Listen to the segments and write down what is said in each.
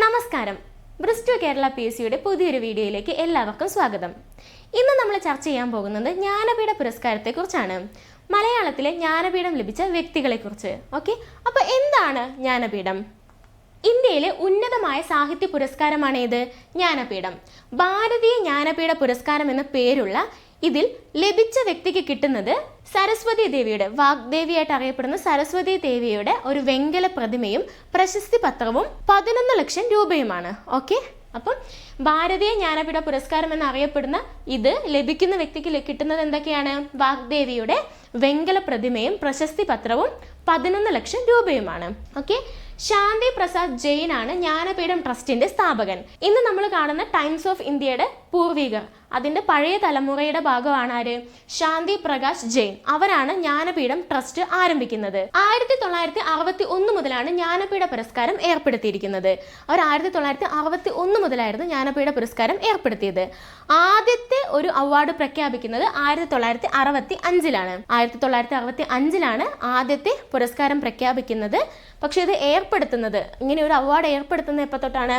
നമസ്കാരം. Bristow Kerala P S സിയുടെ പുതിയൊരു വീഡിയോയിലേക്ക് എല്ലാവർക്കും സ്വാഗതം. ഇന്ന് നമ്മൾ ചർച്ച ചെയ്യാൻ പോകുന്നത് ജ്ഞാനപീഠ പുരസ്കാരത്തെക്കുറിച്ചാണ്. മലയാളത്തിലെ ജ്ഞാനപീഠം ലഭിച്ച വ്യക്തികളെക്കുറിച്ച്. ഓക്കെ? അപ്പോൾ എന്താണ് ജ്ഞാനപീഠം? ഇന്ത്യയിലെ ഉന്നതമായ സാഹിത്യ പുരസ്കാരമാണ് ഇത് ജ്ഞാനപീഠം. ഭാരതീയ ജ്ഞാനപീഠ പുരസ്കാരം എന്ന പേരുള്ള ഇതിൽ ലഭിച്ച വ്യക്തിക്ക് കിട്ടുന്നത് സരസ്വതി ദേവിയുടെ വാഗ്ദേവിയായിട്ട് അറിയപ്പെടുന്ന സരസ്വതി ദേവിയുടെ ഒരു വെങ്കല പ്രതിമയും പ്രശസ്തി പത്രവും പതിനൊന്ന് ലക്ഷം രൂപയുമാണ്. ഓക്കെ? അപ്പം ഭാരതീയ ജ്ഞാനപീഠ പുരസ്കാരം എന്നറിയപ്പെടുന്ന ഇത് ലഭിക്കുന്ന വ്യക്തിക്ക് കിട്ടുന്നത് എന്തൊക്കെയാണ്? വാഗ്ദേവിയുടെ വെങ്കല പ്രതിമയും പ്രശസ്തി പത്രവും പതിനൊന്ന് ലക്ഷം രൂപയുമാണ്. ഓക്കെ? ശാന്തി പ്രസാദ് ജെയിൻ ആണ് ജ്ഞാനപീഠം ട്രസ്റ്റിന്റെ സ്ഥാപകൻ. ഇന്ന് നമ്മൾ കാണുന്ന ടൈംസ് ഓഫ് ഇന്ത്യയുടെ പൂർവികർ. അതിന്റെ പഴയ തലമുറയുടെ ഭാഗമാണ് ആര്? ശാന്തി പ്രകാശ് ജെയിൻ. അവരാണ് ജ്ഞാനപീഠം ട്രസ്റ്റ് ആരംഭിക്കുന്നത്. ആയിരത്തി തൊള്ളായിരത്തി അറുപത്തി ഒന്ന് മുതലാണ് ജ്ഞാനപീഠ പുരസ്കാരം ഏർപ്പെടുത്തിയിരിക്കുന്നത്. അവർ ആയിരത്തി തൊള്ളായിരത്തി അറുപത്തി ഒന്ന് മുതലായിരുന്നു ജ്ഞാനപീഠ പുരസ്കാരം ഏർപ്പെടുത്തിയത്. ആദ്യത്തെ ഒരു അവാർഡ് പ്രഖ്യാപിക്കുന്നത് ആയിരത്തി തൊള്ളായിരത്തി അറുപത്തി അഞ്ചിലാണ് ആയിരത്തി തൊള്ളായിരത്തി അറുപത്തി അഞ്ചിലാണ് ആദ്യത്തെ പുരസ്കാരം പ്രഖ്യാപിക്കുന്നത്. പക്ഷേ ഇത് ഏർപ്പെടുത്തുന്നത്. ഇങ്ങനെ ഒരു അവാർഡ് ഏർപ്പെടുത്തുന്നത് എപ്പോൾ തൊട്ടാണ്?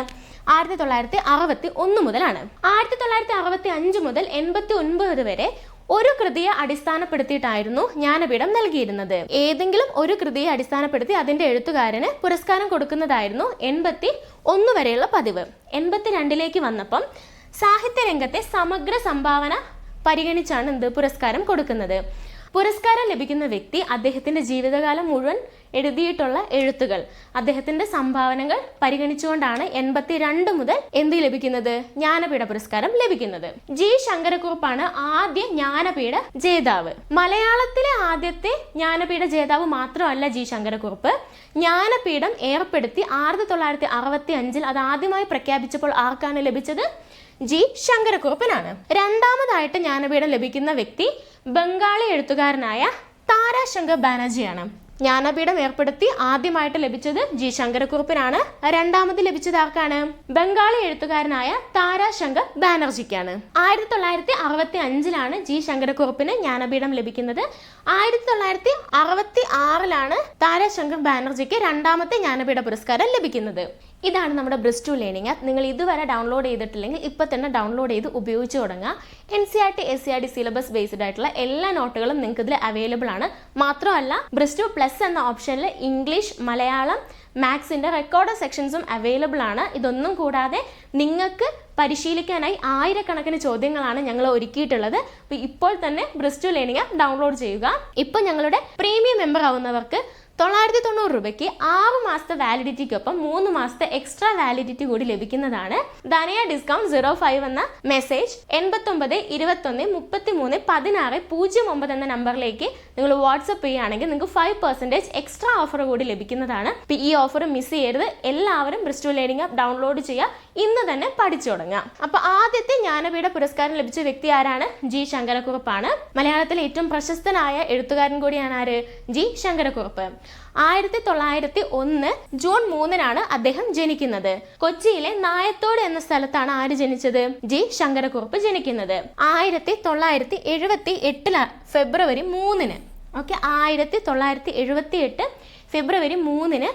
ആയിരത്തി തൊള്ളായിരത്തി അറുപത്തി ഒന്ന് മുതലാണ്. ആയിരത്തി തൊള്ളായിരത്തി അറുപത്തി അഞ്ച് മുതൽ എൺപത്തി ഒൻപത് വരെ ഒരു കൃതിയെ അടിസ്ഥാനപ്പെടുത്തിയിട്ടായിരുന്നു ജ്ഞാനപീഠം നൽകിയിരുന്നത്. ഏതെങ്കിലും ഒരു കൃതിയെ അടിസ്ഥാനപ്പെടുത്തി അതിന്റെ എഴുത്തുകാരന് പുരസ്കാരം കൊടുക്കുന്നതായിരുന്നു എൺപത്തി ഒന്ന് വരെയുള്ള പതിവ്. എൺപത്തി രണ്ടിലേക്ക് വന്നപ്പം സാഹിത്യ രംഗത്തെ സമഗ്ര സംഭാവന പരിഗണിച്ചാണ് എന്ത് പുരസ്കാരം കൊടുക്കുന്നത്. പുരസ്കാരം ലഭിക്കുന്ന വ്യക്തി അദ്ദേഹത്തിന്റെ ജീവിതകാലം മുഴുവൻ എഴുതിയിട്ടുള്ള എഴുത്തുകൾ. അദ്ദേഹത്തിന്റെ സംഭാവനകൾ പരിഗണിച്ചുകൊണ്ടാണ് എൺപത്തിരണ്ട് മുതൽ എന്ത് ലഭിക്കുന്നത്? ജ്ഞാനപീഠ പുരസ്കാരം ലഭിക്കുന്നത്. ജി ശങ്കരക്കുറുപ്പാണ് ആദ്യ ജ്ഞാനപീഠ ജേതാവ്. മലയാളത്തിലെ ആദ്യത്തെ ജ്ഞാനപീഠ ജേതാവ് മാത്രമല്ല ജി ശങ്കരക്കുറുപ്പ്. ജ്ഞാനപീഠം ഏർപ്പെടുത്തി ആയിരത്തി തൊള്ളായിരത്തി അറുപത്തി അഞ്ചിൽ അത് ആദ്യമായി പ്രഖ്യാപിച്ചപ്പോൾ ആർക്കാണ് ലഭിച്ചത്? ജി ശങ്കരക്കുറുപ്പനാണ്. രണ്ടാമതായിട്ട് ജ്ഞാനപീഠം ലഭിക്കുന്ന വ്യക്തി ബംഗാളി എഴുത്തുകാരനായ താരാശങ്കർ ബാനർജിയാണ്. ജ്ഞാനപീഠം ഏർപ്പെടുത്തി ആദ്യമായിട്ട് ലഭിച്ചത് ജി ശങ്കരക്കുറുപ്പിനാണ്. രണ്ടാമത് ലഭിച്ചത് ആർക്കാണ്? ബംഗാളി എഴുത്തുകാരനായ താരാശങ്കർ ബാനർജിക്കാണ്. ആയിരത്തി തൊള്ളായിരത്തി അറുപത്തി അഞ്ചിലാണ് ജി ശങ്കരക്കുറുപ്പിന് ജ്ഞാനപീഠം ലഭിക്കുന്നത്. ആയിരത്തി തൊള്ളായിരത്തി അറുപത്തി ആറിലാണ് താരാശങ്കർ ബാനർജിക്ക് രണ്ടാമത്തെ ജ്ഞാനപീഠ പുരസ്കാരം ലഭിക്കുന്നത്. ഇതാണ് നമ്മുടെ ബ്രിസ്റ്റു ലേണിംഗ് ആപ്പ് നിങ്ങൾ ഇതുവരെ ഡൗൺലോഡ് ചെയ്തിട്ടില്ലെങ്കിൽ ഇപ്പോൾ തന്നെ ഡൗൺലോഡ് ചെയ്ത് ഉപയോഗിച്ച് തുടങ്ങുക. N C R T S C R T syllabus based ആയിട്ടുള്ള എല്ലാ നോട്ടുകളും നിങ്ങൾക്ക് ഇതിൽ അവൈലബിൾ ആണ്. മാത്രമല്ല ബ്രിസ്റ്റു പ്ലസ് എന്ന ഓപ്ഷനിൽ ഇംഗ്ലീഷ് മലയാളം മാത്സിന്റെ റെക്കോർഡ് സെക്ഷൻസും അവൈലബിൾ ആണ്. ഇതൊന്നും കൂടാതെ നിങ്ങൾക്ക് പരിശീലിക്കാനായി ആയിരക്കണക്കിന് ചോദ്യങ്ങളാണ് ഞങ്ങൾ ഒരുക്കിയിട്ടുള്ളത്. അപ്പോൾ ഇപ്പോൾ തന്നെ ബ്രിസ്റ്റു ലേണിംഗ് ആപ്പ് ഡൗൺലോഡ് ചെയ്യുക. ഇപ്പോൾ ഞങ്ങളുടെ പ്രീമിയം മെമ്പർ ആവുന്നവർക്ക് തൊള്ളായിരത്തി തൊണ്ണൂറ് രൂപയ്ക്ക് ആറ് മാസത്തെ വാലിഡിറ്റിക്കൊപ്പം മൂന്ന് മാസത്തെ എക്സ്ട്രാ വാലിഡിറ്റി കൂടി ലഭിക്കുന്നതാണ്. ധനയ ഡിസ്കൗണ്ട് സീറോ ഫൈവ് എന്ന മെസ്സേജ് എൺപത്തൊമ്പത് ഇരുപത്തൊന്ന് മുപ്പത്തി മൂന്ന് പതിനാറ് പൂജ്യം ഒമ്പത് എന്ന നമ്പറിലേക്ക് നിങ്ങൾ വാട്സപ്പ് ചെയ്യുകയാണെങ്കിൽ നിങ്ങൾക്ക് ഫൈവ് പെർസെന്റേജ് എക്സ്ട്രാ ഓഫർ കൂടി ലഭിക്കുന്നതാണ്. ഈ ഓഫർ മിസ് ചെയ്യരുത്. എല്ലാവരും ബ്രിസ്റ്റു ലേണിംഗ് ആപ്പ് ഡൗൺലോഡ് ചെയ്യുക. ഇന്ന് തന്നെ പഠിച്ചു തുടങ്ങാം അപ്പോൾ ആദ്യത്തെ ജ്ഞാനപീഠ പുരസ്കാരം ലഭിച്ച വ്യക്തി ആരാണ്? ജി ശങ്കരക്കുറുപ്പാണ്. മലയാളത്തിലെ ഏറ്റവും പ്രശസ്തനായ എഴുത്തുകാരൻ കൂടിയാണ് ആര്? ജി ശങ്കരക്കുറുപ്പ്. ആയിരത്തി തൊള്ളായിരത്തി ഒന്ന് ജൂൺ മൂന്നിനാണ് അദ്ദേഹം ജനിക്കുന്നത്. കൊച്ചിയിലെ നായത്തോട് എന്ന സ്ഥലത്താണ് ആര് ജനിച്ചത്? ജി. ശങ്കരക്കുറുപ്പ് ജനിക്കുന്നത്. ആയിരത്തി തൊള്ളായിരത്തി എഴുപത്തി എട്ടില ഫെബ്രുവരി മൂന്നിന്. ഓക്കെ ആയിരത്തി തൊള്ളായിരത്തി എഴുപത്തി എട്ട് ഫെബ്രുവരി മൂന്നിന്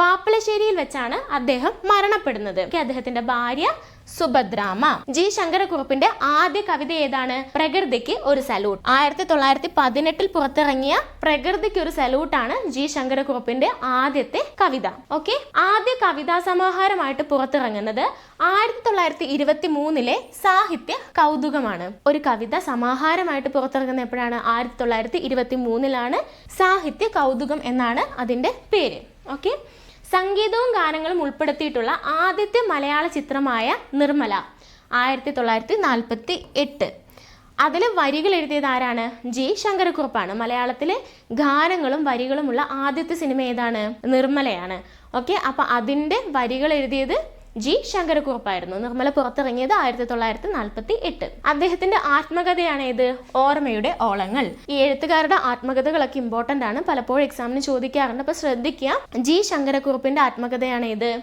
വാപ്പിളശ്ശേരിയിൽ വെച്ചാണ് അദ്ദേഹം മരണപ്പെടുന്നത്. അദ്ദേഹത്തിന്റെ ഭാര്യ സുഭദ്രാമ. ജി. ശങ്കരക്കുറുപ്പിന്റെ ആദ്യ കവിത ഏതാണ്? പ്രകൃതിക്ക് ഒരു സല്യൂട്ട്. ആയിരത്തി തൊള്ളായിരത്തി പതിനെട്ടിൽ പുറത്തിറങ്ങിയ പ്രകൃതിക്ക് ഒരു സല്യൂട്ടാണ് ജി. ശങ്കരക്കുറുപ്പിന്റെ ആദ്യത്തെ കവിത. ഓക്കെ? ആദ്യ കവിതാ സമാഹാരമായിട്ട് പുറത്തിറങ്ങുന്നത് ആയിരത്തി തൊള്ളായിരത്തി ഇരുപത്തി മൂന്നിലെ സാഹിത്യ കൗതുകമാണ്. ഒരു കവിത സമാഹാരമായിട്ട് പുറത്തിറങ്ങുന്ന എപ്പോഴാണ്? ആയിരത്തി തൊള്ളായിരത്തി ഇരുപത്തി മൂന്നിലാണ് സാഹിത്യ കൗതുകം എന്നാണ് അതിന്റെ പേര്. ഓക്കെ? സംഗീതവും ഗാനങ്ങളും ഉൾപ്പെടുത്തിയിട്ടുള്ള ആദ്യത്തെ മലയാള ചിത്രമായ നിർമ്മല ആയിരത്തി തൊള്ളായിരത്തി നാൽപ്പത്തി എട്ട് അതിൽ വരികൾ എഴുതിയത് ആരാണ്? ജി. ശങ്കരക്കുറുപ്പാണ്. മലയാളത്തിലെ ഗാനങ്ങളും വരികളുമുള്ള ആദ്യത്തെ സിനിമ ഏതാണ്? നിർമ്മലയാണ്. ഓക്കെ അപ്പം അതിന്റെ വരികൾ എഴുതിയത് ജി ശങ്കരക്കുറുപ്പായിരുന്നു നിർമ്മല പുറത്തിറങ്ങിയത് ആയിരത്തി തൊള്ളായിരത്തി നാൽപ്പത്തി എട്ട് അദ്ദേഹത്തിന്റെ ആത്മകഥയാണ് ഏത്? ഓർമ്മയുടെ ഓളങ്ങൾ. ഈ എഴുത്തുകാരുടെ ആത്മകഥകളൊക്കെ ഇമ്പോർട്ടന്റ് ആണ്. പലപ്പോഴും എക്സാമിന് ചോദിക്കാറുണ്ട്. അപ്പൊ ശ്രദ്ധിക്കുക. ജി ശങ്കരക്കുറുപ്പിന്റെ ആത്മകഥയാണ് ഏത്?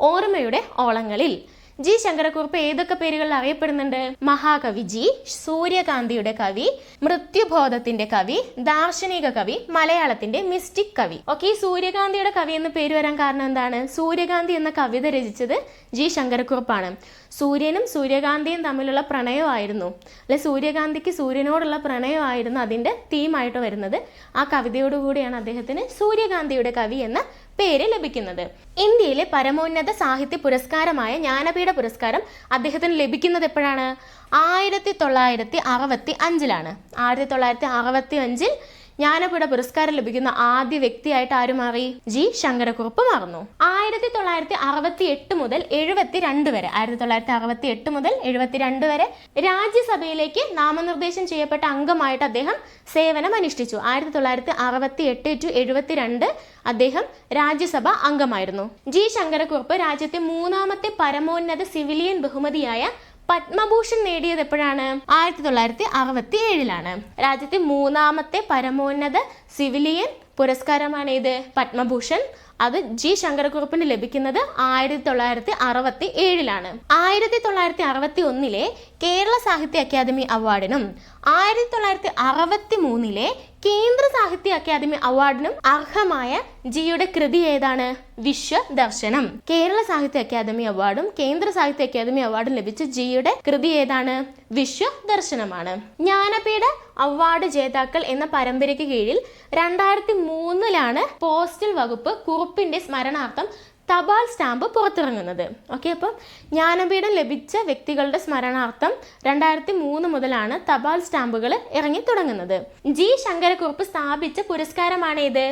ഓർമ്മയുടെ ഓളങ്ങളിൽ. ജി ശങ്കരക്കുറുപ്പ് ഏതൊക്കെ പേരുകളിൽ അറിയപ്പെടുന്നുണ്ട്? മഹാകവി ജി സൂര്യകാന്തിയുടെ കവി മൃത്യുബോധത്തിന്റെ കവി ദാർശനിക കവി മലയാളത്തിന്റെ മിസ്റ്റിക് കവി. ഓക്കെ ഈ സൂര്യകാന്തിയുടെ കവി എന്ന പേര് വരാൻ കാരണം എന്താണ്? സൂര്യകാന്തി എന്ന കവിത രചിച്ചത് ജി ശങ്കരക്കുറുപ്പാണ്. സൂര്യനും സൂര്യകാന്തിയും തമ്മിലുള്ള പ്രണയമായിരുന്നു അല്ലെ സൂര്യകാന്തിക്ക് സൂര്യനോടുള്ള പ്രണയമായിരുന്നു അതിന്റെ തീമായിട്ട് വരുന്നത്. ആ കവിതയോടുകൂടിയാണ് അദ്ദേഹത്തിന് സൂര്യകാന്തിയുടെ കവി എന്ന പേര് ലഭിക്കുന്നത്. ഇന്ത്യയിലെ പരമോന്നത സാഹിത്യ പുരസ്കാരമായ ജ്ഞാനപീഠ പുരസ്കാരം അദ്ദേഹത്തിന് ലഭിക്കുന്നത് എപ്പോഴാണ്? ആയിരത്തി തൊള്ളായിരത്തി അറുപത്തി അഞ്ചിലാണ്. ആയിരത്തി തൊള്ളായിരത്തി അറുപത്തി അഞ്ചിൽ ജ്ഞാനപീഠ പുരസ്കാരം ലഭിക്കുന്ന ആദ്യ വ്യക്തിയായിട്ട് ആര് മാറി? ജി ശങ്കരക്കുറുപ്പ് മാറുന്നു. ആയിരത്തി തൊള്ളായിരത്തി അറുപത്തി എട്ട് മുതൽ എഴുപത്തി രണ്ട് വരെ. ആയിരത്തി തൊള്ളായിരത്തി അറുപത്തി എട്ട് മുതൽ എഴുപത്തിരണ്ട് വരെ രാജ്യസഭയിലേക്ക് നാമനിർദ്ദേശം ചെയ്യപ്പെട്ട അംഗമായിട്ട് അദ്ദേഹം സേവനം അനുഷ്ഠിച്ചു. ആയിരത്തി തൊള്ളായിരത്തി അറുപത്തി എട്ട് ടു എഴുപത്തിരണ്ട് അദ്ദേഹം രാജ്യസഭ അംഗമായിരുന്നു. ജി ശങ്കരക്കുറുപ്പ് രാജ്യത്തെ മൂന്നാമത്തെ പരമോന്നത സിവിലിയൻ ബഹുമതിയായ പത്മഭൂഷൺ നേടിയത് എപ്പോഴാണ്? ആയിരത്തി തൊള്ളായിരത്തി അറുപത്തി ഏഴിലാണ് രാജ്യത്തെ മൂന്നാമത്തെ പരമോന്നത സിവിലിയൻ പുരസ്കാരമാണ് ഇത് പത്മഭൂഷൺ അത് ജി ശങ്കരക്കുറുപ്പിന് ലഭിക്കുന്നത് ആയിരത്തി തൊള്ളായിരത്തി അറുപത്തി ഏഴിലാണ് ആയിരത്തി തൊള്ളായിരത്തി അറുപത്തി ഒന്നിലെ കേരള സാഹിത്യ അക്കാദമി അവാർഡിനും ആയിരത്തി തൊള്ളായിരത്തി അറുപത്തി മൂന്നിലെ കേന്ദ്ര സാഹിത്യ അക്കാദമി അവാർഡിനും അർഹമായ ജിയുടെ കൃതി ഏതാണ്? വിശ്വദർശനം. കേരള സാഹിത്യ അക്കാദമി അവാർഡും കേന്ദ്ര സാഹിത്യ അക്കാദമി അവാർഡും ലഭിച്ച ജിയുടെ കൃതി ഏതാണ്? വിശ്വദർശനമാണ്. ജ്ഞാനപീഠ അവാർഡ് ജേതാക്കൾ എന്ന പരമ്പരയ്ക്ക് കീഴിൽ രണ്ടായിരത്തി മൂന്നിലാണ് പോസ്റ്റൽ വകുപ്പ് കുറുപ്പിന്റെ സ്മരണാർത്ഥം തപാൽ സ്റ്റാമ്പ് പുറത്തിറങ്ങുന്നത്. ഓക്കെ അപ്പം ജ്ഞാനപീഠം ലഭിച്ച വ്യക്തികളുടെ സ്മരണാർത്ഥം രണ്ടായിരത്തി മൂന്ന് മുതലാണ് തപാൽ സ്റ്റാമ്പുകൾ ഇറങ്ങി തുടങ്ങുന്നത്. ജി ശങ്കരക്കുറുപ്പ് സ്ഥാപിച്ച പുരസ്കാരമാണ് ഇത്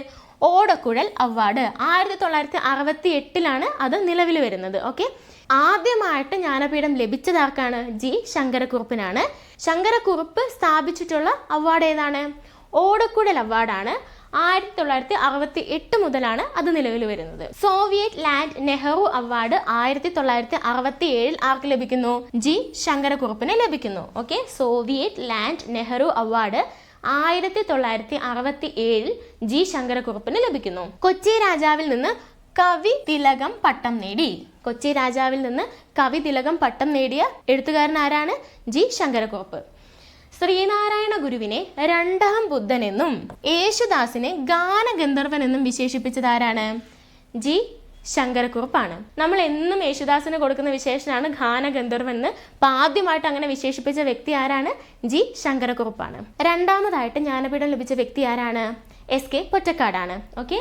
ഓടക്കുഴൽ അവാർഡ്. ആയിരത്തി തൊള്ളായിരത്തി അറുപത്തി എട്ടിലാണ് അത് നിലവിൽ വരുന്നത്. ഓക്കെ ആദ്യമായിട്ട് ജ്ഞാനപീഠം ലഭിച്ചതാർക്കാണ് ജി ശങ്കരക്കുറുപ്പിനാണ്. ശങ്കരക്കുറുപ്പ് സ്ഥാപിച്ചിട്ടുള്ള അവാർഡ് ഏതാണ്? ഓടക്കുഴൽ അവാർഡാണ്. ആയിരത്തി തൊള്ളായിരത്തി അറുപത്തി എട്ട് മുതലാണ് അത് നിലവിൽ വരുന്നത്. സോവിയറ്റ് ലാൻഡ് നെഹ്റു അവാർഡ് ആയിരത്തി തൊള്ളായിരത്തി അറുപത്തി ഏഴിൽ ആർക്ക് ലഭിക്കുന്നു? ജി. ശങ്കരക്കുറുപ്പിന് ലഭിക്കുന്നു. Okay. Soviet Land Nehru award ആയിരത്തി തൊള്ളായിരത്തി അറുപത്തി ഏഴിൽ ജി. ശങ്കരക്കുറുപ്പിന് ലഭിക്കുന്നു. കൊച്ചി രാജാവിൽ നിന്ന് കവി തിലകം പട്ടം നേടി. കൊച്ചി രാജാവിൽ നിന്ന് കവി തിലകം പട്ടം നേടിയ എഴുത്തുകാരൻ ആരാണ്? ജി. ശങ്കരക്കുറുപ്പ്. ശ്രീനാരായണ ഗുരുവിനെ രണ്ടാം ബുദ്ധൻ എന്നും യേശുദാസിനെ ഗാനഗന്ധർവൻ എന്നും വിശേഷിപ്പിച്ചത് ആരാണ്? ജി. ശങ്കരക്കുറുപ്പാണ്. നമ്മൾ എന്നും യേശുദാസിന് കൊടുക്കുന്ന വിശേഷനാണ് ഗാനഗന്ധർവൻ എന്ന് ആദ്യമായിട്ട് അങ്ങനെ വിശേഷിപ്പിച്ച വ്യക്തി ആരാണ്? ജി. ശങ്കരക്കുറുപ്പാണ്. രണ്ടാമതായിട്ട് ജ്ഞാനപീഠം ലഭിച്ച വ്യക്തി ആരാണ്? എസ്. കെ. പൊറ്റക്കാടാണ്. ഓക്കെ?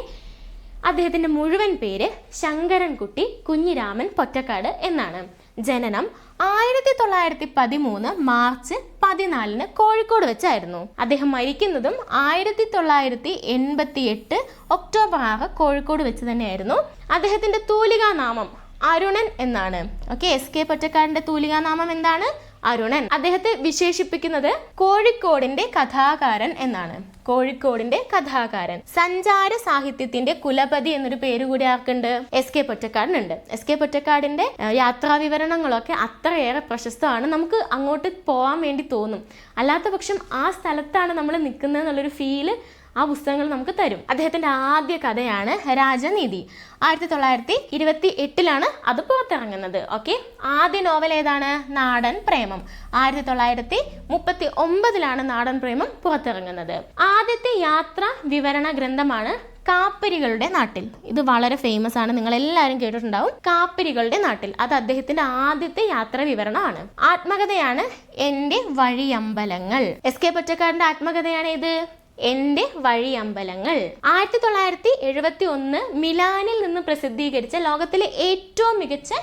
അദ്ദേഹത്തിന്റെ മുഴുവൻ പേര് ശങ്കരൻകുട്ടി കുഞ്ഞിരാമൻ പൊറ്റക്കാട് എന്നാണ്. ജനനം ആയിരത്തി തൊള്ളായിരത്തി പതിമൂന്ന് മാർച്ച് പതിനാലിന് കോഴിക്കോട് വെച്ചായിരുന്നു. അദ്ദേഹം മരിക്കുന്നതും ആയിരത്തി തൊള്ളായിരത്തി എൺപത്തി എട്ട് ഒക്ടോബർ ആറ് കോഴിക്കോട് വെച്ച് തന്നെയായിരുന്നു. അദ്ദേഹത്തിന്റെ തൂലികാനാമം അരുണൻ എന്നാണ്. ഓക്കെ എസ് കെ പൊറ്റക്കാടിന്റെ തൂലികാനാമം എന്താണ്? അരുണൻ. അദ്ദേഹത്തെ വിശേഷിപ്പിക്കുന്നത് കോഴിക്കോടിന്റെ കഥാകാരൻ എന്നാണ്. കോഴിക്കോടിന്റെ കഥാകാരൻ. സഞ്ചാര സാഹിത്യത്തിന്റെ കുലപതി എന്നൊരു പേര് കൂടി ആർക്കുണ്ട്? എസ് കെ പൊറ്റക്കാടിനുണ്ട് എസ് കെ പൊറ്റക്കാടിന്റെ യാത്രാവിവരണങ്ങളൊക്കെ യാത്രാ വിവരണങ്ങളൊക്കെ അത്രയേറെ പ്രശസ്തമാണ്. നമുക്ക് അങ്ങോട്ട് പോകാൻ വേണ്ടി തോന്നും. അല്ലാത്ത പക്ഷം ആ സ്ഥലത്താണ് നമ്മൾ നിൽക്കുന്നത് എന്നുള്ളൊരു ഫീൽ ആ പുസ്തകങ്ങൾ നമുക്ക് തരും. അദ്ദേഹത്തിന്റെ ആദ്യ കഥയാണ് രാജനീതി. ആയിരത്തി തൊള്ളായിരത്തി ഇരുപത്തി എട്ടിലാണ് അത് പുറത്തിറങ്ങുന്നത്. ഓക്കെ? ആദ്യ നോവൽ ഏതാണ്? നാടൻ പ്രേമം. ആയിരത്തി തൊള്ളായിരത്തി മുപ്പത്തി ഒമ്പതിലാണ് നാടൻ പ്രേമം പുറത്തിറങ്ങുന്നത്. ആദ്യത്തെ യാത്രാ വിവരണ ഗ്രന്ഥമാണ് കാപ്പരികളുടെ നാട്ടിൽ. ഇത് വളരെ ഫേമസ് ആണ്. നിങ്ങൾ എല്ലാവരും കേട്ടിട്ടുണ്ടാവും. കാപ്പരികളുടെ നാട്ടിൽ. അത് അദ്ദേഹത്തിന്റെ ആദ്യത്തെ യാത്രാ വിവരണമാണ്. ആത്മകഥയാണ് എന്റെ വഴിയമ്പലങ്ങൾ. എസ് കെ പൊറ്റക്കാരന്റെ ആത്മകഥയാണ് ഇത്. എന്റെ വഴിയമ്പലങ്ങൾ. ആയിരത്തി തൊള്ളായിരത്തി എഴുപത്തി ഒന്ന് മിലാനിൽ നിന്ന് പ്രസിദ്ധീകരിച്ച ലോകത്തിലെ ഏറ്റവും മികച്ച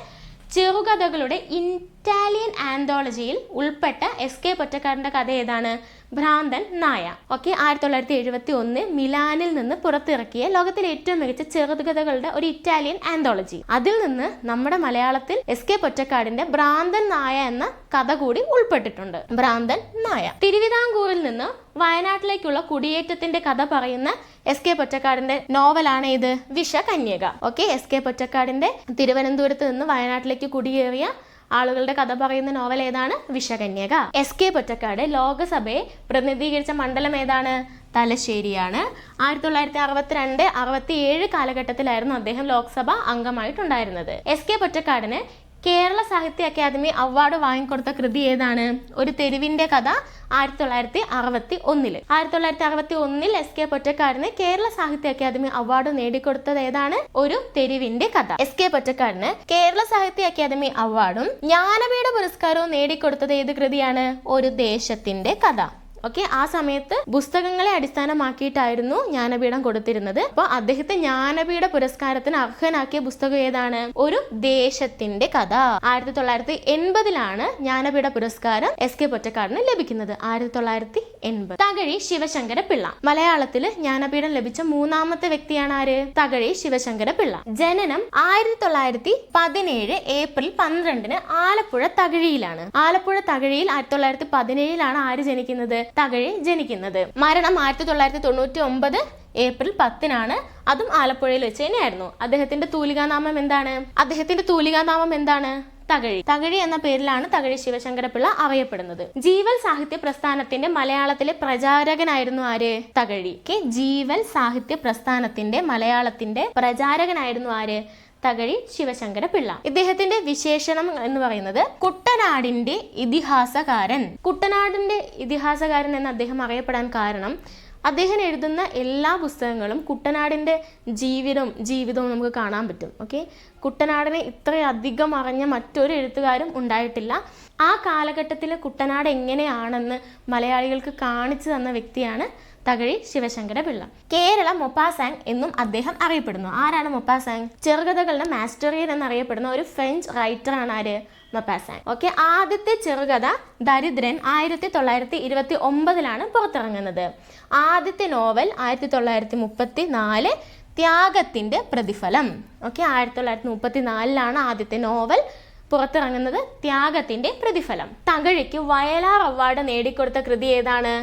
ചെറുകഥകളുടെ ഇറ്റാലിയൻ ആന്തോളജിയിൽ ഉൾപ്പെട്ട എസ് കെ പൊറ്റക്കാരന്റെ കഥ ഏതാണ്? ഭ്രാന്തൻ നായ. ഓക്കെ ആയിരത്തി തൊള്ളായിരത്തി എഴുപത്തി ഒന്ന് മിലാനിൽ നിന്ന് പുറത്തിറക്കിയ ലോകത്തിലെ ഏറ്റവും മികച്ച ചെറുകഥകളുടെ ഒരു ഇറ്റാലിയൻ ആന്തോളജി അതിൽ നിന്ന് നമ്മുടെ മലയാളത്തിൽ എസ് കെ പൊറ്റക്കാടിന്റെ ഭ്രാന്തൻ നായ എന്ന കഥ കൂടി ഉൾപ്പെട്ടിട്ടുണ്ട്. ഭ്രാന്തൻ നായ. തിരുവിതാംകൂറിൽ നിന്ന് വയനാട്ടിലേക്കുള്ള കുടിയേറ്റത്തിന്റെ കഥ പറയുന്ന എസ് കെ പൊറ്റക്കാടിന്റെ നോവലാണ് ഇത് വിഷ കന്യക ഓക്കെ എസ് കെ പൊറ്റക്കാടിന്റെ തിരുവനന്തപുരത്ത് നിന്ന് വയനാട്ടിലേക്ക് കുടിയേറിയ ആളുകളുടെ കഥ പറയുന്ന നോവൽ ഏതാണ്? വിഷകന്യക. എസ് കെ പൊറ്റക്കാട് ലോകസഭയെ പ്രതിനിധീകരിച്ച മണ്ഡലം ഏതാണ്? തലശ്ശേരിയാണ്. ആയിരത്തി തൊള്ളായിരത്തി അറുപത്തിരണ്ട് അറുപത്തി ഏഴ് കാലഘട്ടത്തിലായിരുന്നു അദ്ദേഹം ലോക്സഭ അംഗമായിട്ടുണ്ടായിരുന്നത്. എസ് കെ പൊറ്റക്കാടിന് കേരള സാഹിത്യ അക്കാദമി അവാർഡ് വാങ്ങിക്കൊടുത്ത കൃതി ഏതാണ്? ഒരു തെരുവിന്റെ കഥ ആയിരത്തി തൊള്ളായിരത്തി അറുപത്തി ഒന്നിൽ. ആയിരത്തി തൊള്ളായിരത്തി അറുപത്തി ഒന്നിൽ S K പൊറ്റക്കാരന് Kerala Sahitya academy award നേടിക്കൊടുത്തത് ഏതാണ്? ഒരു തെരുവിന്റെ കഥ. S K പൊറ്റക്കാരന് Kerala Sahitya academy അവാർഡും ജ്ഞാനപീഠ പുരസ്കാരവും നേടിക്കൊടുത്തത് ഏത് കൃതിയാണ്? ഒരു ദേശത്തിന്റെ കഥ. ഓക്കെ ആ സമയത്ത് പുസ്തകങ്ങളെ അടിസ്ഥാനമാക്കിയിട്ടായിരുന്നു ജ്ഞാനപീഠം കൊടുത്തിരുന്നത്. അപ്പോൾ അദ്ദേഹത്തെ ജ്ഞാനപീഠ പുരസ്കാരത്തിന് അർഹനാക്കിയ പുസ്തകം ഏതാണ്? ഒരു ദേശത്തിന്റെ കഥ. ആയിരത്തി തൊള്ളായിരത്തി എൺപതിലാണ് ജ്ഞാനപീഠ പുരസ്കാരം എസ് കെ പൊറ്റക്കാടിന് ലഭിക്കുന്നത്. ആയിരത്തി തൊള്ളായിരത്തി എൺപത് തകഴി ശിവശങ്കര പിള്ള മലയാളത്തിൽ ജ്ഞാനപീഠം ലഭിച്ച മൂന്നാമത്തെ വ്യക്തിയാണ് ആര്? തകഴി ശിവശങ്കര പിള്ള ജനനം ആയിരത്തി തൊള്ളായിരത്തി പതിനേഴ് ഏപ്രിൽ പന്ത്രണ്ടിന് ആലപ്പുഴ തകഴിയിലാണ്. ആലപ്പുഴ തകഴിയിൽ ആയിരത്തി തൊള്ളായിരത്തി പതിനേഴിലാണ് ആര് ജനിക്കുന്നത്? തകഴി ജനിക്കുന്നത്. മരണം ആയിരത്തി തൊള്ളായിരത്തി തൊണ്ണൂറ്റി ഒമ്പത് ഏപ്രിൽ പത്തിനാണ്. അതും ആലപ്പുഴയിൽ വെച്ച് തന്നെയായിരുന്നു. അദ്ദേഹത്തിന്റെ തൂലികാനാമം എന്താണ്? അദ്ദേഹത്തിന്റെ തൂലികാനാമം എന്താണ്? തകഴി. തകഴി എന്ന പേരിലാണ് തകഴി ശിവശങ്കരപിള്ള അറിയപ്പെടുന്നത് ജീവൽ സാഹിത്യ പ്രസ്ഥാനത്തിന്റെ മലയാളത്തിലെ പ്രചാരകനായിരുന്നു ആര്? തകഴി ജീവൽ സാഹിത്യ പ്രസ്ഥാനത്തിന്റെ മലയാളത്തിന്റെ പ്രചാരകനായിരുന്നു ആര്? തകഴി ശിവശങ്കര പിള്ള ഇദ്ദേഹത്തിന്റെ വിശേഷണം എന്ന് പറയുന്നത് കുട്ടനാടിന്റെ ഇതിഹാസകാരൻ. കുട്ടനാടിന്റെ ഇതിഹാസകാരൻ എന്ന് അദ്ദേഹം അറിയപ്പെടാൻ കാരണം അദ്ദേഹം എഴുതുന്ന എല്ലാ പുസ്തകങ്ങളും കുട്ടനാടിന്റെ ജീവിതവും ജീവിതവും നമുക്ക് കാണാൻ പറ്റും. ഓക്കെ? കുട്ടനാടിനെ ഇത്രയധികം അറിഞ്ഞ മറ്റൊരു എഴുത്തുകാരും ഉണ്ടായിട്ടില്ല. ആ കാലഘട്ടത്തിലെ കുട്ടനാട് എങ്ങനെയാണെന്ന് മലയാളികൾക്ക് കാണിച്ചു തന്ന വ്യക്തിയാണ് തകഴി ശിവശങ്കര പിള്ള. കേരള മൊപ്പാസാങ് എന്നും അദ്ദേഹം അറിയപ്പെടുന്നു. ആരാണ് മൊപ്പാസാങ്? ചെറുകഥകളുടെ മാസ്റ്ററിയൻ എന്നറിയപ്പെടുന്ന ഒരു ഫ്രഞ്ച് റൈറ്ററാണ് ആര്? മൊപ്പാസാങ്. ഓക്കെ ആദ്യത്തെ ചെറുകഥ ദരിദ്രൻ ആയിരത്തി തൊള്ളായിരത്തി ഇരുപത്തി ഒമ്പതിലാണ് പുറത്തിറങ്ങുന്നത്. ആദ്യത്തെ നോവൽ ആയിരത്തി തൊള്ളായിരത്തി മുപ്പത്തി നാല് ത്യാഗത്തിന്റെ പ്രതിഫലം. ഓക്കെ ആയിരത്തി തൊള്ളായിരത്തി മുപ്പത്തി നാലിലാണ് ആദ്യത്തെ നോവൽ പുറത്തിറങ്ങുന്നത് ത്യാഗത്തിന്റെ പ്രതിഫലം. തകഴിക്ക് വയലാർ അവാർഡ് നേടിക്കൊടുത്ത കൃതി ഏതാണ്?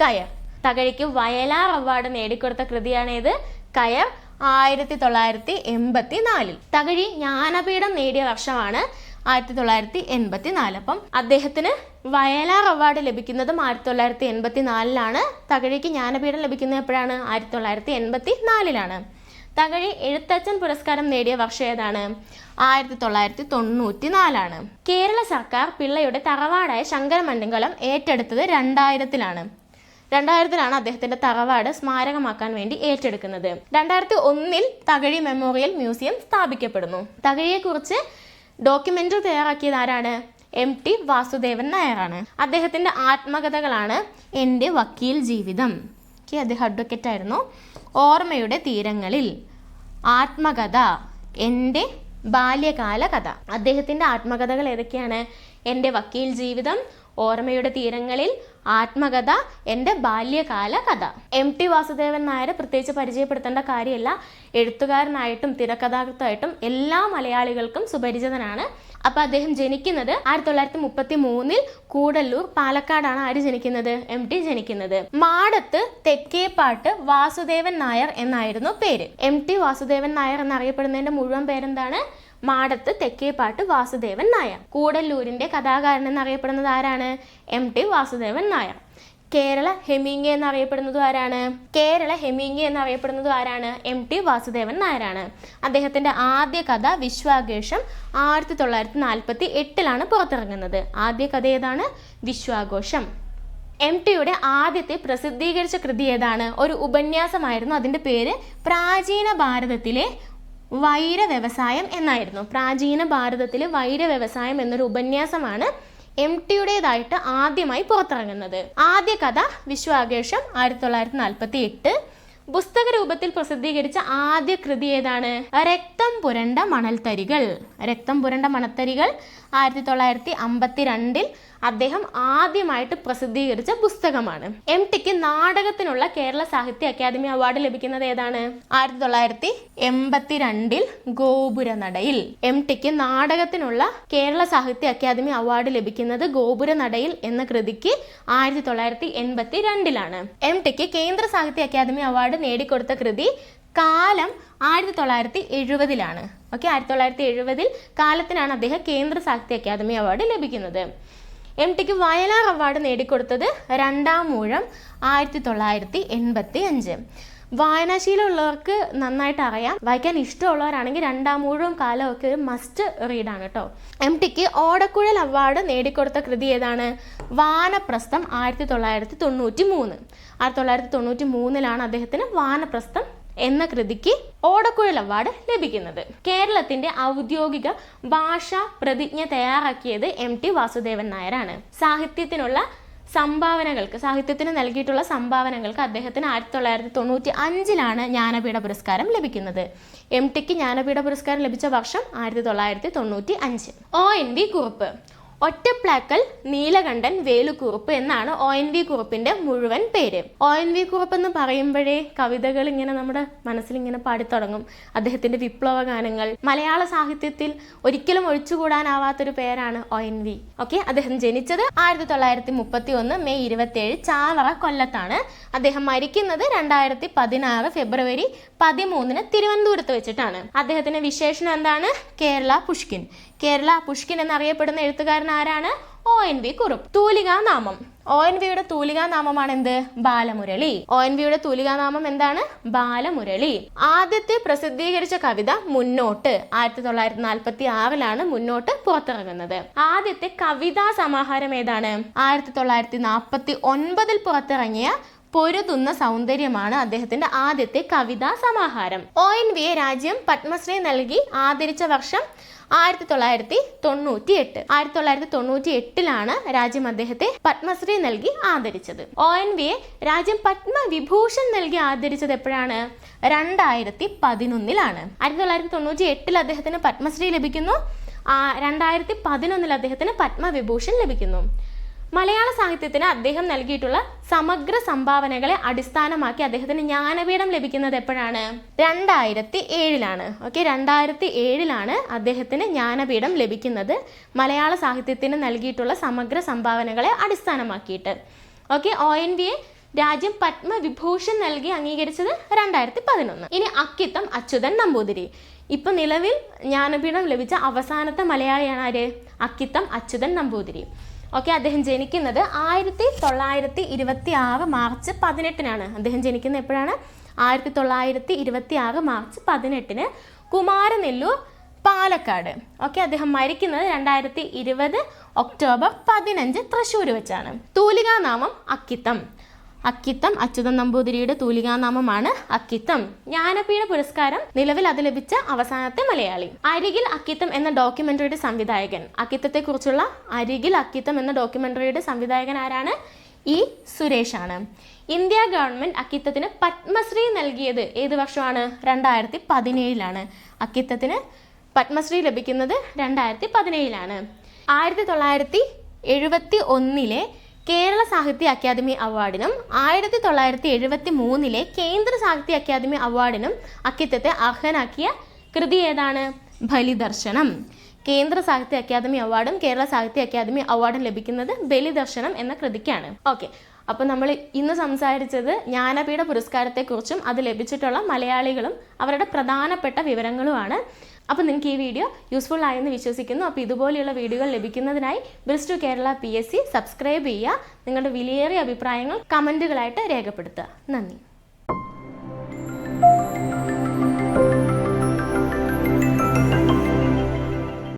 കയർ. തകഴിക്ക് വയലാർ അവാർഡ് നേടിക്കൊടുത്ത കൃതിയാണ് ഏത് കയർ ആയിരത്തി തൊള്ളായിരത്തി എൺപത്തി നാലിൽ തകഴി ജ്ഞാനപീഠം നേടിയ വർഷമാണ് ആയിരത്തി തൊള്ളായിരത്തി എൺപത്തി നാല് അപ്പം അദ്ദേഹത്തിന് വയലാർ അവാർഡ് ലഭിക്കുന്നതും ആയിരത്തി തൊള്ളായിരത്തി എൺപത്തി നാലിലാണ് തകഴിക്ക് ജ്ഞാനപീഠം ലഭിക്കുന്നത് എപ്പോഴാണ്? ആയിരത്തി തൊള്ളായിരത്തി എൺപത്തി നാലിലാണ് തകഴി എഴുത്തച്ഛൻ പുരസ്കാരം നേടിയ വർഷം ഏതാണ്? ആയിരത്തി തൊള്ളായിരത്തി തൊണ്ണൂറ്റി നാലാണ് കേരള സർക്കാർ പിള്ളയുടെ തറവാടായ ശങ്കരമണ്ഡലം ഏറ്റെടുത്തത് രണ്ടായിരത്തിലാണ്. രണ്ടായിരത്തിലാണ് അദ്ദേഹത്തിന്റെ തറവാട് സ്മാരകമാക്കാൻ വേണ്ടി ഏറ്റെടുക്കുന്നത്. രണ്ടായിരത്തി ഒന്നിൽ തകഴി മെമ്മോറിയൽ മ്യൂസിയം സ്ഥാപിക്കപ്പെടുന്നു. തകഴിയെക്കുറിച്ച് ഡോക്യുമെന്ററി തയ്യാറാക്കിയത് ആരാണ്? എം ടി വാസുദേവൻ നായരാണ്. അദ്ദേഹത്തിന്റെ ആത്മകഥകളാണ് എന്റെ വക്കീൽ ജീവിതം. ഓക്കെ അദ്ദേഹം അഡ്വക്കേറ്റ് ആയിരുന്നു. ഓർമ്മയുടെ തീരങ്ങളിൽ ആത്മകഥ എന്റെ ബാല്യകാല കഥ അദ്ദേഹത്തിന്റെ ആത്മകഥകൾ ഏതൊക്കെയാണ്? എന്റെ വക്കീൽ ജീവിതം ഓർമ്മയുടെ തീരങ്ങളിൽ ആത്മകഥ എന്റെ ബാല്യകാല കഥ. എം ടി വാസുദേവൻ നായർ പ്രത്യേകിച്ച് പരിചയപ്പെടുത്തേണ്ട കാര്യമല്ല. എഴുത്തുകാരനായിട്ടും തിരക്കഥാകൃത്തായിട്ടും എല്ലാ മലയാളികൾക്കും സുപരിചിതനാണ്. അപ്പൊ അദ്ദേഹം ജനിക്കുന്നത് ആയിരത്തി തൊള്ളായിരത്തി മുപ്പത്തി മൂന്നിൽ കൂടല്ലൂർ പാലക്കാടാണ്. ആര് ജനിക്കുന്നത്? എം ടി ജനിക്കുന്നത്. മാടത്ത് തെക്കേപ്പാട്ട് വാസുദേവൻ നായർ എന്നായിരുന്നു പേര്. എം ടി വാസുദേവൻ നായർ എന്നറിയപ്പെടുന്നതിന്റെ മുഴുവൻ പേരെന്താണ്? മാടത്ത് തെക്കേപ്പാട്ട് വാസുദേവൻ നായർ. കൂടല്ലൂരിന്റെ കഥാകാരൻ എന്നറിയപ്പെടുന്നത് ആരാണ്? M T Vasudevan Nair. Kerala Hemingway എന്നറിയപ്പെടുന്നത് ആരാണ്? കേരള ഹെമിംഗെ എന്നറിയപ്പെടുന്നത് ആരാണ്? എം ടി വാസുദേവൻ നായരാണ്. അദ്ദേഹത്തിന്റെ ആദ്യ കഥ വിശ്വാഘോഷം ആയിരത്തി തൊള്ളായിരത്തി നാൽപ്പത്തി എട്ടിലാണ് പുറത്തിറങ്ങുന്നത്. ആദ്യ കഥ ഏതാണ്? വിശ്വാഘോഷം. എം ടിയുടെ ആദ്യത്തെ പ്രസിദ്ധീകരിച്ച കൃതി ഏതാണ്? ഒരു ഉപന്യാസമായിരുന്നു. അതിന്റെ പേര് പ്രാചീന ഭാരതത്തിലെ വൈര വ്യവസായം എന്നായിരുന്നു. പ്രാചീന ഭാരതത്തിൽ വൈര വ്യവസായം എന്നൊരു ഉപന്യാസമാണ് എം ടിയുടേതായിട്ട് ആദ്യമായി പുറത്തിറങ്ങുന്നത്. ആദ്യ കഥ വിശ്വാഘോഷം ആയിരത്തി തൊള്ളായിരത്തി നാൽപ്പത്തി എട്ട് പുസ്തക രൂപത്തിൽ പ്രസിദ്ധീകരിച്ച ആദ്യ കൃതി ഏതാണ്? രക്തം പുരണ്ട മണൽത്തരികൾ. രക്തം പുരണ്ട മണത്തരികൾ ആയിരത്തി തൊള്ളായിരത്തി അമ്പത്തി രണ്ടിൽ അദ്ദേഹം ആദ്യമായിട്ട് പ്രസിദ്ധീകരിച്ച പുസ്തകമാണ്. എം ടിക്ക് നാടകത്തിനുള്ള കേരള സാഹിത്യ അക്കാദമി അവാർഡ് ലഭിക്കുന്നത് ഏതാണ്? ആയിരത്തി തൊള്ളായിരത്തി എൺപത്തിരണ്ടിൽ ഗോപുരനടയിൽ. എം ടിക്ക് നാടകത്തിനുള്ള കേരള സാഹിത്യ അക്കാദമി അവാർഡ് ലഭിക്കുന്നത് ഗോപുരനടയിൽ എന്ന കൃതിക്ക് ആയിരത്തി തൊള്ളായിരത്തി എൺപത്തി രണ്ടിലാണ് എം ടിക്ക് കേന്ദ്ര സാഹിത്യ അക്കാദമി അവാർഡ് നേടിക്കൊടുത്ത കൃതി കാലം ആയിരത്തി തൊള്ളായിരത്തി എഴുപതിലാണ് ഓക്കെ ആയിരത്തി തൊള്ളായിരത്തി എഴുപതിൽ കാലത്തിനാണ് അദ്ദേഹം കേന്ദ്ര സാഹിത്യ അക്കാദമി അവാർഡ് ലഭിക്കുന്നത്. എം ടിക്ക് വയലാർ അവാർഡ് നേടിക്കൊടുത്തത് രണ്ടാം മൂഴം ആയിരത്തി തൊള്ളായിരത്തി എൺപത്തി അഞ്ച് വായനാശീലമുള്ളവർക്ക് നന്നായിട്ട് അറിയാം. വായിക്കാൻ ഇഷ്ടമുള്ളവരാണെങ്കിൽ രണ്ടാം മുഴുവൻ കാലമൊക്കെ ഒരു മസ്റ്റ് റീഡാണ് കേട്ടോ എം ടിക്ക് ഓടക്കുഴൽ അവാർഡ് നേടിക്കൊടുത്ത കൃതി ഏതാണ്? വാനപ്രസ്ഥം ആയിരത്തി തൊള്ളായിരത്തി തൊണ്ണൂറ്റി മൂന്ന് ആയിരത്തി തൊള്ളായിരത്തി തൊണ്ണൂറ്റി മൂന്നിലാണ് അദ്ദേഹത്തിന് വാനപ്രസ്ഥം എന്ന കൃതിക്ക് ഓടക്കുഴൽ അവാർഡ് ലഭിക്കുന്നത്. കേരളത്തിന്റെ ഔദ്യോഗിക ഭാഷാ പ്രതിജ്ഞ തയ്യാറാക്കിയത് എം ടി വാസുദേവൻ നായരാണ്. സാഹിത്യത്തിനുള്ള സംഭാവനകൾക്ക് സാഹിത്യത്തിന് നൽകിയിട്ടുള്ള സംഭാവനകൾക്ക് അദ്ദേഹത്തിന് ആയിരത്തി തൊള്ളായിരത്തി തൊണ്ണൂറ്റി അഞ്ചിലാണ് ജ്ഞാനപീഠ പുരസ്കാരം ലഭിക്കുന്നത്. എം ടിക്ക് ജ്ഞാനപീഠ പുരസ്കാരം ലഭിച്ച വർഷം ആയിരത്തി തൊള്ളായിരത്തി തൊണ്ണൂറ്റി അഞ്ച് O N V Kurup. Ottaplakkal Neelakandan Velu Kurup എന്നാണ് ഒ എൻ വി കുറുപ്പിന്റെ മുഴുവൻ പേര്. ഒ എൻ വി കുറുപ്പ് എന്ന് പറയുമ്പോഴേ കവിതകൾ ഇങ്ങനെ നമ്മുടെ മനസ്സിൽ ഇങ്ങനെ പാടിത്തുടങ്ങും. അദ്ദേഹത്തിന്റെ വിപ്ലവ ഗാനങ്ങൾ മലയാള സാഹിത്യത്തിൽ ഒരിക്കലും ഒഴിച്ചുകൂടാനാവാത്തൊരു പേരാണ് ഒ എൻ വി ഓക്കെ അദ്ദേഹം ജനിച്ചത് ആയിരത്തി തൊള്ളായിരത്തി മുപ്പത്തി ഒന്ന് മെയ് ഇരുപത്തിയേഴ് ചാവറ കൊല്ലത്താണ്. അദ്ദേഹം മരിക്കുന്നത് രണ്ടായിരത്തി പതിനാറ് ഫെബ്രുവരി പതിമൂന്നിന് തിരുവനന്തപുരത്ത് വെച്ചിട്ടാണ്. അദ്ദേഹത്തിന്റെ വിശേഷണം എന്താണ്? കേരള പുഷ്കിൻ. കേരള പുഷ്കിൻ എന്നറിയപ്പെടുന്ന എഴുത്തുകാരൻ ആരാണ് ഒ എൻ വി കുറുപ്പ്. തൂലികാ നാമം ഒ എൻ വിയുടെ തൂലികാ നാമമാണ് എന്ത് ബാലമുരളി. ഒ എൻ വിയുടെ തൂലികാ നാമം എന്താണ്? ബാലമുരളി. ആദ്യത്തെ പ്രസിദ്ധീകരിച്ച കവിത മുന്നോട്ട്. ആയിരത്തി തൊള്ളായിരത്തി നാൽപ്പത്തി ആറിലാണ് മുന്നോട്ട് പുറത്തിറങ്ങുന്നത്. ആദ്യത്തെ കവിതാ സമാഹാരം ഏതാണ്? ആയിരത്തി തൊള്ളായിരത്തി നാൽപ്പത്തി ഒൻപതിൽ പുറത്തിറങ്ങിയ പൊരുതുന്ന സൗന്ദര്യമാണ് അദ്ദേഹത്തിന്റെ ആദ്യത്തെ കവിതാ സമാഹാരം. ഒ എൻ വിയെ രാജ്യം പത്മശ്രീ നൽകി ആദരിച്ച വർഷം ആയിരത്തി തൊള്ളായിരത്തി തൊണ്ണൂറ്റി എട്ട് ആയിരത്തി തൊള്ളായിരത്തി തൊണ്ണൂറ്റി എട്ടിലാണ് രാജ്യം അദ്ദേഹത്തെ പത്മശ്രീ നൽകി ആദരിച്ചത്. ഒ എൻ വിയെ രാജ്യം പത്മവിഭൂഷൺ നൽകി ആദരിച്ചത് എപ്പോഴാണ്? രണ്ടായിരത്തി പതിനൊന്നിലാണ് ആയിരത്തി തൊള്ളായിരത്തി തൊണ്ണൂറ്റി എട്ടിൽ അദ്ദേഹത്തിന് പത്മശ്രീ ലഭിക്കുന്നു. രണ്ടായിരത്തി പതിനൊന്നിൽ അദ്ദേഹത്തിന് പത്മവിഭൂഷൺ ലഭിക്കുന്നു. മലയാള സാഹിത്യത്തിന് അദ്ദേഹം നൽകിയിട്ടുള്ള സമഗ്ര സംഭാവനകളെ അടിസ്ഥാനമാക്കി അദ്ദേഹത്തിന് ജ്ഞാനപീഠം ലഭിക്കുന്നത് എപ്പോഴാണ്? രണ്ടായിരത്തി ഏഴിലാണ് ഓക്കെ രണ്ടായിരത്തി ഏഴിലാണ് അദ്ദേഹത്തിന് ജ്ഞാനപീഠം ലഭിക്കുന്നത്. മലയാള സാഹിത്യത്തിന് നൽകിയിട്ടുള്ള സമഗ്ര സംഭാവനകളെ അടിസ്ഥാനമാക്കിയിട്ട്. ഓക്കെ ഒ എൻ വിയെ രാജ്യം പത്മവിഭൂഷൺ നൽകി അംഗീകരിച്ചത് രണ്ടായിരത്തി പതിനൊന്ന് ഇനി അക്കിത്തം അച്യുതൻ നമ്പൂതിരി. ഇപ്പൊ നിലവിൽ ജ്ഞാനപീഠം ലഭിച്ച അവസാനത്തെ മലയാളിയാണ് ആര്? അക്കിത്തം അച്യുതൻ നമ്പൂതിരി. ഓക്കെ അദ്ദേഹം ജനിക്കുന്നത് ആയിരത്തി തൊള്ളായിരത്തി ഇരുപത്തി ആറ് മാർച്ച് പതിനെട്ടിനാണ്. അദ്ദേഹം ജനിക്കുന്നത് എപ്പോഴാണ്? ആയിരത്തി തൊള്ളായിരത്തി ഇരുപത്തി ആറ് മാർച്ച് പതിനെട്ടിന് കുമാരനെല്ലൂർ പാലക്കാട്. ഓക്കെ അദ്ദേഹം മരിക്കുന്നത് രണ്ടായിരത്തി ഇരുപത് ഒക്ടോബർ പതിനഞ്ച് തൃശ്ശൂർ വെച്ചാണ്. തൂലികാനാമം അക്കിത്തം. അക്കിത്തം അച്യുതൻ നമ്പൂതിരിയുടെ തൂലികാനാമമാണ് അക്കിത്തം. ജ്ഞാനപീഠ പുരസ്കാരം നിലവിൽ അത് ലഭിച്ച അവസാനത്തെ മലയാളി. അരികിൽ അക്കിത്തം എന്ന ഡോക്യുമെന്ററിയുടെ സംവിധായകൻ. അക്കിത്തത്തെ കുറിച്ചുള്ള അരികിൽ അക്കിത്തം എന്ന ഡോക്യുമെന്ററിയുടെ സംവിധായകൻ ആരാണ്? ഇ. സുരേഷ് ആണ്. ഇന്ത്യ ഗവൺമെന്റ് അക്കിത്തത്തിന് പത്മശ്രീ നൽകിയത് ഏത് വർഷമാണ്? രണ്ടായിരത്തി പതിനേഴിലാണ് അക്കിത്തത്തിന് പത്മശ്രീ ലഭിക്കുന്നത് രണ്ടായിരത്തി പതിനേഴിലാണ് ആയിരത്തി തൊള്ളായിരത്തി എഴുപത്തി ഒന്നിലെ കേരള സാഹിത്യ അക്കാദമി അവാർഡിനും ആയിരത്തി തൊള്ളായിരത്തി എഴുപത്തി മൂന്നിലെ കേന്ദ്ര സാഹിത്യ അക്കാദമി അവാർഡിനും അക്കിത്തത്തെ അർഹനാക്കിയ കൃതി ഏതാണ്? ബലിദർശനം. കേന്ദ്ര സാഹിത്യ അക്കാദമി അവാർഡും കേരള സാഹിത്യ അക്കാദമി അവാർഡും ലഭിക്കുന്നത് ബലിദർശനം എന്ന കൃതിക്കാണ്. ഓക്കെ. അപ്പോൾ നമ്മൾ ഇന്ന് സംസാരിച്ചത് ജ്ഞാനപീഠ പുരസ്കാരത്തെക്കുറിച്ചും അത് ലഭിച്ചിട്ടുള്ള മലയാളികളും അവരുടെ പ്രധാനപ്പെട്ട വിവരങ്ങളുമാണ്. അപ്പോൾ നിങ്ങൾക്ക് ഈ വീഡിയോ യൂസ്ഫുൾ ആയെന്ന് വിശ്വസിക്കുന്നു. അപ്പോൾ ഇതുപോലെയുള്ള വീഡിയോകൾ ലഭിക്കുന്നതിനായി ബ്രിസ് to Kerala P S C subscribe ചെയ്യുക. നിങ്ങളുടെ വിലയേറിയ അഭിപ്രായങ്ങൾ കമന്റുകളായിട്ട് രേഖപ്പെടുത്തുക. നന്ദി.